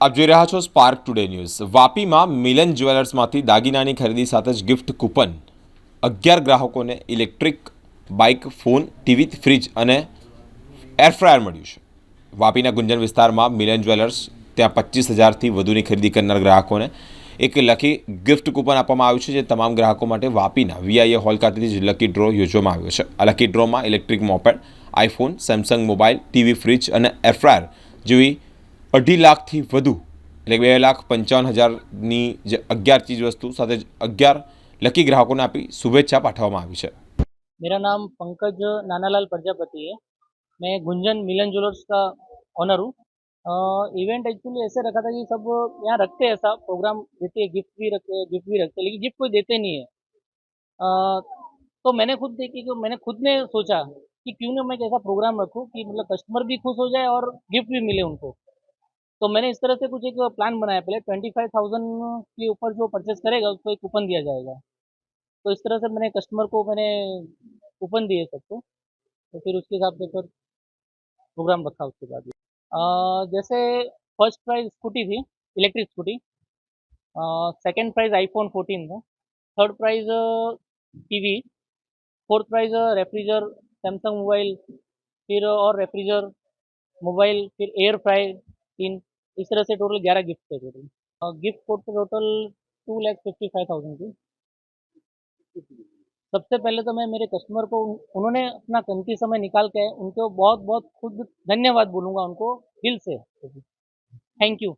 આપ જોઈ રહ્યા છો સ્પાર્ક ટુડે ન્યૂઝ વાપીમાં મિલન જ્વેલર્સમાંથી દાગીનાની ખરીદી સાથે જ ગિફ્ટ કૂપન અગિયાર ગ્રાહકોને electric bike phone TV fridge અને એર ફ્રાયર મળ્યું છે. વાપીના ગુંજન વિસ્તારમાં મિલન જ્વેલર્સ ત્યાં પચીસ હજારથી વધુની ખરીદી કરનાર ગ્રાહકોને એક લકી ગિફ્ટ કૂપન આપવામાં આવ્યું છે, જે તમામ ગ્રાહકો માટે વાપીના વીઆઈએ હોલ ખાતેથી જ લકી ડ્રો યોજવામાં આવ્યો છે. આ lucky ડ્રોમાં electric moped iPhone Samsung mobile TV fridge અને એરફ્રાયર જેવી અઢી લાખથી વધુ એટલે બે લાખ પંચાવન હજારની જે અગિયાર ચીજ વસ્તુ સાથે જ અગિયાર લકી ગ્રાહકોને આપી શુભેચ્છા પાઠવવામાં આવી છે मेरा नाम पंकज नानालाल प्रजापति है मैं गुंजन मिलन ज्वेलर्स का ऑनर हूँ इवेंट एक्चुअली ऐसे रखा था कि सब यहाँ रखते हैं ऐसा प्रोग्राम देते हैं गिफ्ट भी रखते हैं गिफ्ट भी रखते हैं लेकिन गिफ्ट कोई देते नहीं है अ, तो मैंने खुद देखी कि मैंने खुद ने सोचा कि क्यों ना मैं एक ऐसा प्रोग्राम रखूँ कि मतलब कस्टमर भी खुश हो जाए और गिफ्ट भी मिले उनको तो मैंने इस तरह से कुछ एक प्लान बनाया। पहले ट्वेंटी फाइव थाउज़ेंड के ऊपर जो परचेस करेगा, उसको एक कूपन दिया जाएगा। तो इस तरह से मैंने कस्टमर को मैंने कूपन दिए सबको तो फिर उसके हिसाब से फिर प्रोग्राम रखा उसके बाद। जैसे फ़र्स्ट प्राइज स्कूटी थी electric scooty second prize iPhone 14 था। Third prize TV fourth prize refrigerator Samsung mobile फिर और रेफ्रिजर मोबाइल फिर एयर फ्राई तीन। इस तरह से टोटल ग्यारह गिफ्ट थे total gift total two lakh fifty five thousand की। सबसे पहले तो मैं मेरे कस्टमर को उन्होंने अपना कमती समय निकाल के उनको बहुत बहुत खुद धन्यवाद बोलूँगा उनको दिल से। Thank you